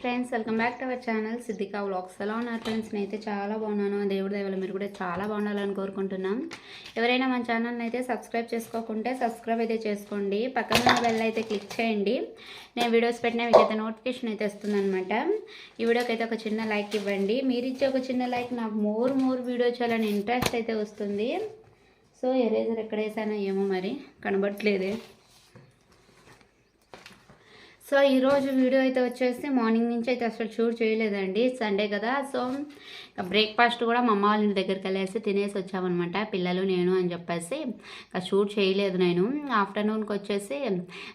Friends welcome back to our channel Siddhika vlogs ఎలా ఉన్నారు friends నేనైతే చాలా బాగున్నాను. దేవుడి దయవల్ల మీరు కూడా చాలా బాగుండాలని కోరుకుంటున్నాం. ఎవరైనా మన ఛానల్ని అయితే సబ్స్క్రైబ్ చేసుకోకుంటే సబ్స్క్రైబ్ అయితే చేసుకోండి. పక్కన బెల్ అయితే క్లిక్ చేయండి. నేను వీడియోస్ పెట్టినా మీకు అయితే నోటిఫికేషన్ అయితే వస్తుందన్నమాట. ఈ వీడియోకి అయితే ఒక చిన్న లైక్ ఇవ్వండి. మీరు ఇచ్చే ఒక చిన్న లైక్ నాకు మోర్ మోర్ వీడియో చేయాలని ఇంట్రెస్ట్ అయితే వస్తుంది. సో ఎరేజర్ ఎక్కడ వేసానో ఏమో మరి కనబడట్లేదే. సో ఈరోజు వీడియో అయితే వచ్చేసి మార్నింగ్ నుంచి అయితే అసలు షూట్ చేయలేదండి. సండే కదా సో బ్రేక్ఫాస్ట్ కూడా మా అమ్మ వాళ్ళ ఇంటి దగ్గరికి వెళ్ళేసి తినేసి వచ్చామన్నమాట. పిల్లలు నేను అని చెప్పేసి షూట్ చేయలేదు నేను. ఆఫ్టర్నూన్కి వచ్చేసి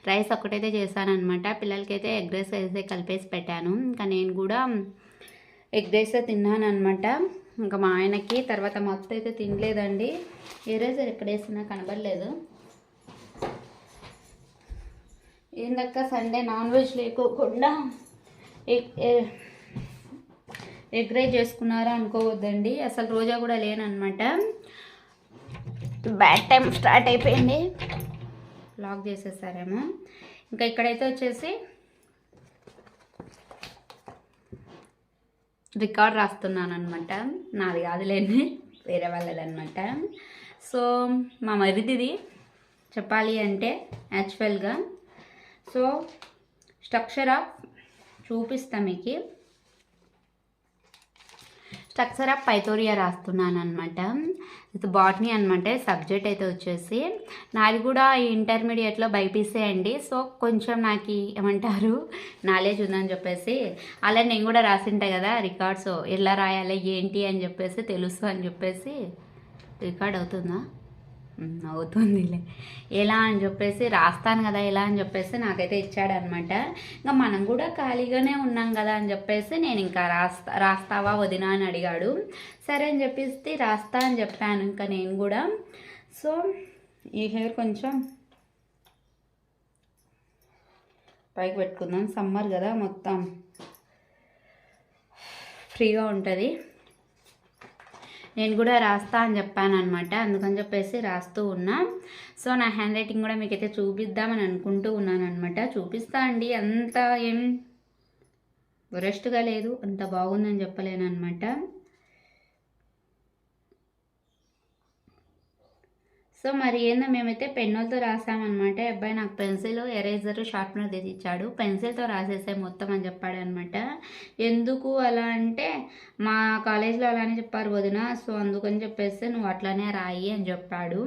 రైస్ ఒక్కటైతే చేశానమాట పిల్లలకైతే ఎగ్ రైస్ అయితే కలిపేసి పెట్టాను. ఇంకా నేను కూడా ఎగ్ రైస్ తిన్నాను అనమాట ఇంకా మా ఆయనకి తర్వాత మా అత్త అయితే తినలేదండి. ఎరేజర్ ఎక్కడ వేసినా కనబడలేదు. ఏందక్క సండే నాన్ వెజ్ లేకోకుండా ఎగ్ ఎ- రైస్ చేసుకున్నారా అనుకోవద్దండి. అసలు రోజా కూడా లేనమాట బ్యాడ్ టైం స్టార్ట్ అయిపోయింది. లాక్ చేసేసారేమో. ఇంకా ఇక్కడైతే వచ్చేసి రికార్డ్ రాస్తున్నాను అనమాట నాది కాదులేండి వేరే వాళ్ళది అనమాట సో మా మరిదిది చెప్పాలి అంటే యాక్చువల్గా సో స్ట్రక్చర్ ఆఫ్ చూపిస్తా మీకు. స్ట్రక్చర్ ఆఫ్ పైథోరియా రాస్తున్నాను అనమాట ఇది బాటనీ అనమాట సబ్జెక్ట్ అయితే వచ్చేసి. నాది కూడా ఇంటర్మీడియట్లో బైపీసీ అండి సో కొంచెం నాకు ఏమంటారు నాలెడ్జ్ ఉందని చెప్పేసి. అలా నేను కూడా రాసింటా కదా రికార్డ్స్ ఎలా రాయాలి ఏంటి అని చెప్పేసి తెలుసు అని చెప్పేసి. రికార్డ్ అవుతుందా? అవుతుందిలే. ఎలా అని చెప్పేసి రాస్తాను కదా ఎలా అని చెప్పేసి నాకైతే ఇచ్చాడనమాట ఇంకా మనం కూడా ఖాళీగానే ఉన్నాం కదా అని చెప్పేసి నేను ఇంకా రాస్తా రాస్తావా వదినా అని అడిగాడు. సరే అని చెప్పేసి రాస్తా అని చెప్పాను ఇంకా నేను కూడా. సో ఈ హెయిర్ కొంచెం పైకి పెట్టుకుందాం. సమ్మర్ కదా మొత్తం. ఫ్రీగా ఉంటుంది. నేను కూడా రాస్తా అని చెప్పాను అనమాట అందుకని చెప్పేసి రాస్తూ ఉన్నా. సో నా హ్యాండ్ రైటింగ్ కూడా మీకైతే చూపిద్దామని అనుకుంటూ ఉన్నాను అనమాట చూపిస్తా అండి. అంత ఏం వరెస్ట్గా లేదు. అంత బాగుందని చెప్పలేను అనమాట సో మరి ఏందో మేమైతే పెన్నులతో రాసామన్నమాట. అబ్బాయి నాకు పెన్సిల్ ఎరేజర్ షార్ప్నర్ తెచ్చి ఇచ్చాడు. పెన్సిల్తో రాసేసాయి మొత్తం అని చెప్పాడు అనమాట ఎందుకు అలా అంటే మా కాలేజీలో అలానే చెప్పారు వదిన. సో అందుకని చెప్పేసి నువ్వు అట్లానే రాయి అని చెప్పాడు.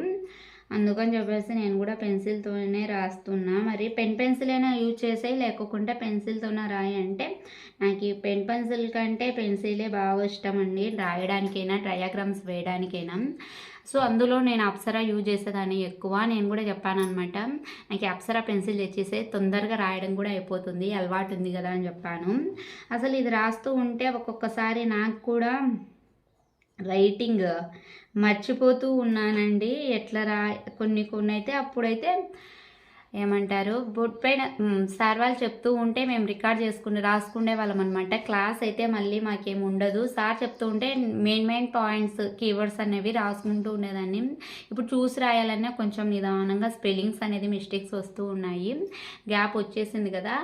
అందుకని చెప్పేసి నేను కూడా పెన్సిల్తోనే రాస్తున్నా. మరి పెన్ పెన్సిల్ అయినా యూజ్ చేసేయి లేకుంటే పెన్సిల్తోనే రాయి అంటే నాకు ఈ పెన్ పెన్సిల్ కంటే పెన్సిలే బాగా ఇష్టం అండి. రాయడానికైనా ట్రయాగ్రామ్స్ వేయడానికైనా. సో అందులో నేను అప్సరా యూజ్ చేసేదాన్ని ఎక్కువ. నేను కూడా చెప్పాను అనమాట నాకు అప్సరా పెన్సిల్ తెచ్చేసే తొందరగా రాయడం కూడా అయిపోతుంది అలవాటు ఉంది కదా అని చెప్పాను. అసలు ఇది రాస్తూ ఉంటే ఒక్కొక్కసారి నాకు కూడా రైటింగ్ మర్చిపోతూ ఉన్నానండి. ఎట్లా రా కొన్ని కొన్ని అయితే అప్పుడైతే ఏమంటారు? బోర్డ్ పైన సార్ వాళ్ళు చెప్తూ ఉంటే మేము రికార్డ్ చేసుకుని రాసుకునే వాళ్ళం అనమాట క్లాస్ అయితే మళ్ళీ మాకేం ఉండదు. సార్ చెప్తూ ఉంటే మెయిన్ మెయిన్ పాయింట్స్ కీవర్డ్స్ అనేవి రాసుకుంటూ ఉండేదాన్ని. ఇప్పుడు చూసి రాయాలన్నా కొంచెం నిదానంగా స్పెల్లింగ్స్ అనేది మిస్టేక్స్ వస్తూ ఉన్నాయి. గ్యాప్ వచ్చేసింది కదా.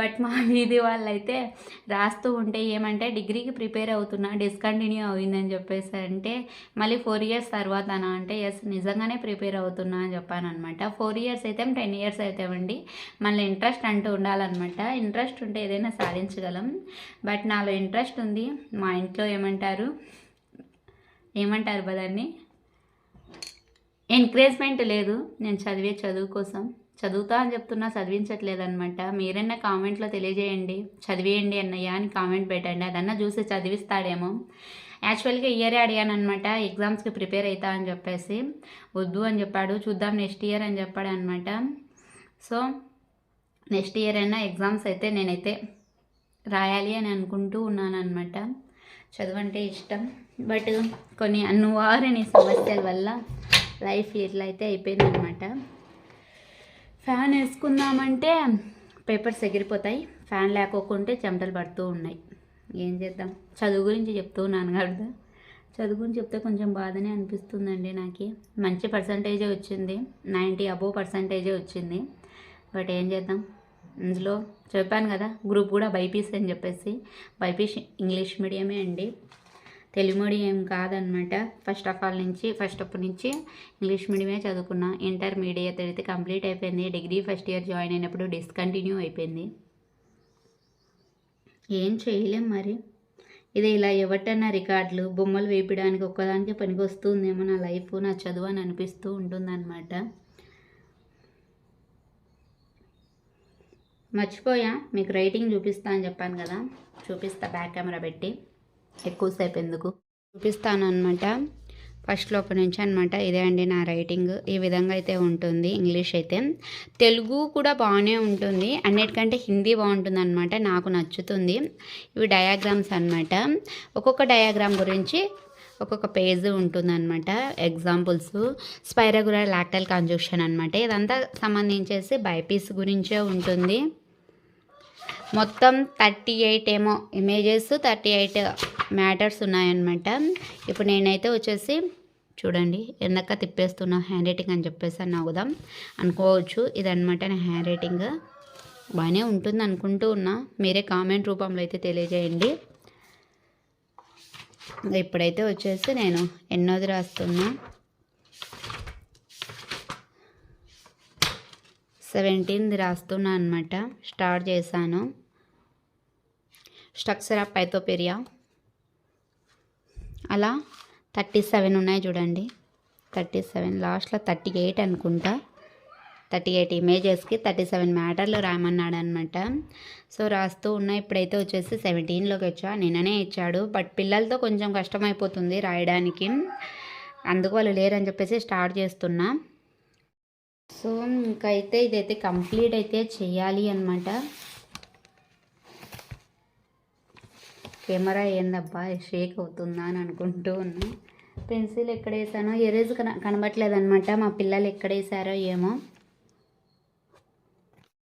బట్ మా వీధి వాళ్ళైతే రాస్తూ ఉంటే ఏమంటే డిగ్రీకి ప్రిపేర్ అవుతున్నా డిస్కంటిన్యూ అయిందని చెప్పేసి అంటే మళ్ళీ ఫోర్ ఇయర్స్ తర్వాతనా అంటే ఎస్ నిజంగానే ప్రిపేర్ అవుతున్నా అని చెప్పాను అనమాట ఫోర్ ఇయర్స్ అయితే టెన్ ఇయర్స్ అయితే ఇవ్వండి మళ్ళీ ఇంట్రెస్ట్ అంటూ ఉండాలన్నమాట. ఇంట్రెస్ట్ ఉంటే ఏదైనా సాధించగలం. బట్ నాలో ఇంట్రెస్ట్ ఉంది. మా ఇంట్లో ఏమంటారు? ఏమంటారు బదాన్ని ఎంకరేజ్మెంట్ లేదు. నేను చదివే చదువు కోసం. చదువుతా అని చెప్తున్నా చదివించట్లేదు అనమాట మీరన్నా కామెంట్లో తెలియజేయండి. చదివేయండి అన్నయ్య అని కామెంట్ పెట్టండి. అదన్నా చూసి చదివిస్తాడేమో. యాక్చువల్గా ఇయరే అడిగాను అనమాట ఎగ్జామ్స్కి ప్రిపేర్ అవుతా అని చెప్పేసి. వద్దు అని చెప్పాడు. చూద్దాం నెక్స్ట్ ఇయర్ అని చెప్పాడు అనమాట సో నెక్స్ట్ ఇయర్ అయినా ఎగ్జామ్స్ అయితే నేనైతే రాయాలి అని అనుకుంటూ ఉన్నాను అనమాట చదవంటే ఇష్టం. బట్ కొన్ని అనివార్యని సమస్యల వల్ల లైఫ్ ఇట్లా అయితే అయిపోయింది అనమాట ఫ్యాన్ వేసుకుందామంటే పేపర్స్ ఎగిరిపోతాయి. ఫ్యాన్ లేకోకుంటే చెమటలు పడుతూ ఉన్నాయి. ఏం చేద్దాం? చదువు గురించి చెప్తూ ఉన్నాను కదా. చదువు గురించి చెప్తే కొంచెం బాధనే అనిపిస్తుందండి నాకు. మంచి పర్సంటేజే వచ్చింది. నైంటీ అబోవ్ పర్సంటేజే వచ్చింది. బట్ ఏం చేద్దాం? ఇందులో చెప్పాను కదా గ్రూప్ కూడా బైపీసీ అని చెప్పేసి. బైపీసీ ఇంగ్లీష్ మీడియమే అండి. తెలుగు మీడియం కాదనమాట. ఫస్ట్ ఆఫ్ ఆల్ నుంచి ఫస్ట్ అప్పటి నుంచి ఇంగ్లీష్ మీడియమే చదువుకున్నా. ఇంటర్మీడియట్ అయితే కంప్లీట్ అయిపోయింది. డిగ్రీ ఫస్ట్ ఇయర్ జాయిన్ అయినప్పుడు డిస్కంటిన్యూ అయిపోయింది. ఏం చేయలేం మరి? ఇది ఇలా ఎవటన్నా రికార్డులు బొమ్మలు వేపడానికి ఒక్కదానికి పనికి వస్తుందేమో నా లైఫ్ నా చదువు అని అనిపిస్తూ ఉంటుందన్నమాట. మర్చిపోయా మీకు రైటింగ్ చూపిస్తా అని చెప్పాను కదా. చూపిస్తా బ్యాక్ కెమెరా పెట్టి. ఎక్కువసేపు ఎందుకు? చూపిస్తాను అనమాట ఫస్ట్ లోపల నుంచి అనమాట ఇదే అండి నా రైటింగ్. ఈ విధంగా అయితే ఉంటుంది ఇంగ్లీష్ అయితే. తెలుగు కూడా బాగానే ఉంటుంది. అన్నిటికంటే హిందీ బాగుంటుంది అనమాట నాకు నచ్చుతుంది. ఇవి డయాగ్రామ్స్ అనమాట ఒక్కొక్క డయాగ్రామ్ గురించి ఒక్కొక్క పేజ్ ఉంటుందన్నమాట. ఎగ్జాంపుల్స్ స్పైరగులర్ లాక్టల్ కంజక్షన్ అనమాట ఇదంతా సంబంధించేసి బైపీస్ గురించే ఉంటుంది. మొత్తం థర్టీ ఎయిట్ ఏమో ఇమేజెస్ థర్టీ ఎయిట్ మ్యాటర్స్ ఉన్నాయన్నమాట. ఇప్పుడు నేనైతే వచ్చేసి చూడండి ఎందక తిప్పేస్తున్నా హ్యాండ్ రైటింగ్ అని చెప్పేసి అని అవుదాం అనుకోవచ్చు ఇదనమాట నా హ్యాండ్ రైటింగ్ బాగానే ఉంటుంది అనుకుంటూ ఉన్నా. మీరే కామెంట్ రూపంలో అయితే తెలియజేయండి. ఇప్పుడైతే వచ్చేసి నేను ఎన్నోది రాస్తున్నా. సెవెంటీన్ది రాస్తున్నా అనమాట స్టార్ట్ చేశాను. స్ట్రక్చర్ ఆఫ్ పైతోపెరియా అలా థర్టీ సెవెన్ ఉన్నాయి చూడండి. థర్టీ సెవెన్ లాస్ట్లో థర్టీ ఎయిట్ అనుకుంటా. థర్టీ ఎయిట్ ఇమేజెస్కి థర్టీ సెవెన్ మ్యాటర్లు రాయమన్నాడు అనమాట సో రాస్తూ ఉన్న ఇప్పుడైతే వచ్చేసి సెవెంటీన్లోకి వచ్చా. నిన్ననే ఇచ్చాడు. బట్ పిల్లలతో కొంచెం కష్టమైపోతుంది రాయడానికి. అందుకు వాళ్ళు లేరని చెప్పేసి స్టార్ట్ చేస్తున్నా. సో ఇంకైతే ఇదైతే కంప్లీట్ అయితే చేయాలి అనమాట కెమెరా ఏందబ్బా? షేక్ అవుతుందా అని అనుకుంటూ ఉన్నా. పెన్సిల్ ఎక్కడ వేసానో? ఎరేజ్ కన కనబట్లేదు అనమాట మా పిల్లలు ఎక్కడ వేసారో ఏమో.